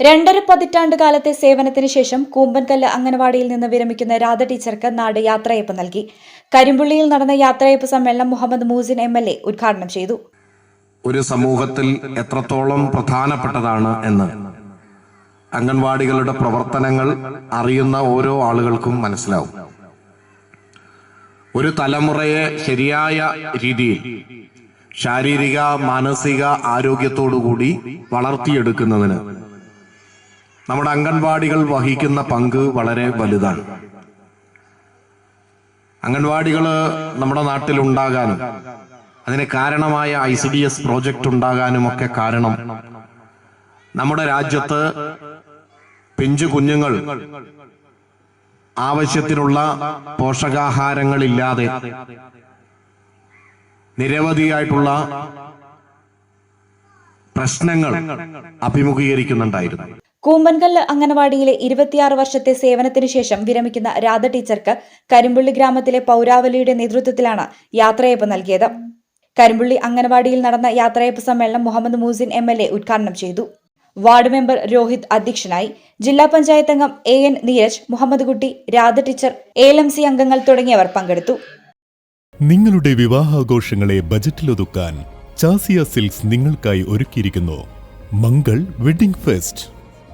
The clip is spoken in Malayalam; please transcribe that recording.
രണ്ടര പതിറ്റാണ്ട് കാലത്തെ സേവനത്തിന് ശേഷം കൂമ്പൻകല്ല് അംഗനവാടിയിൽ നിന്ന് വിരമിക്കുന്ന രാധ ടീച്ചർക്ക് നാട് യാത്രയപ്പ് നൽകി. കരിമ്പുള്ളിയിൽ നടന്ന യാത്രയപ്പ് സമ്മേളനം Muhammad Muhsin M L A ഉദ്ഘാടനം ചെയ്തു. ഒരു സമൂഹത്തിൽ എത്രത്തോളം പ്രധാനപ്പെട്ടതാണ് എന്ന് അംഗൻവാടികളുടെ പ്രവർത്തനങ്ങൾ അറിയുന്ന ഓരോ ആളുകൾക്കും മനസ്സിലാവും. ഒരു തലമുറയെ ശരിയായ രീതിയിൽ ശാരീരിക മാനസിക ആരോഗ്യത്തോടുകൂടി വളർത്തിയെടുക്കുന്നതിന് നമ്മുടെ അംഗൻവാടികൾ വഹിക്കുന്ന പങ്ക് വളരെ വലുതാണ്. അംഗൻവാടികൾ നമ്മുടെ നാട്ടിൽ ഉണ്ടാകാനും അതിന് കാരണമായ I C D S project ഉണ്ടാകാനും ഒക്കെ കാരണം നമ്മുടെ രാജ്യത്ത് പിഞ്ചു കുഞ്ഞുങ്ങൾ ആവശ്യത്തിനുള്ള പോഷകാഹാരങ്ങളില്ലാതെ നിരവധിയായിട്ടുള്ള പ്രശ്നങ്ങൾ അഭിമുഖീകരിക്കുന്നുണ്ടായിരുന്നു. കൂമ്പൻകല്ല് അംഗനവാടിയിലെ ഇരുപത്തിയാറ് വർഷത്തെ സേവനത്തിന് ശേഷം വിരമിക്കുന്ന രാധ ടീച്ചർക്ക് കരിമ്പുള്ളി ഗ്രാമത്തിലെ പൗരാവലിയുടെ നേതൃത്വത്തിലാണ് യാത്രയപ്പ് നൽകിയത്. കരിമ്പുള്ളി അംഗനവാടിയിൽ നടന്ന യാത്രയപ്പ് സമ്മേളനം മുഹമ്മദ് മൂസിൻ എം എൽ ഉദ്ഘാടനം ചെയ്തു. വാർഡ് മെമ്പർ രോഹിത് അധ്യക്ഷനായി ജില്ലാ പഞ്ചായത്ത് അംഗം A N Neeraj Muhammad Kutty Radha teacher L M C അംഗങ്ങൾ തുടങ്ങിയവർ പങ്കെടുത്തു. നിങ്ങളുടെ വിവാഹാഘോഷങ്ങളെ ബജറ്റിലൊതുക്കാൻ ചാസിയ സിൽക്സ് നിങ്ങൾക്കായി ഒരുക്കിയിരിക്കുന്നു. Mangal wedding fest.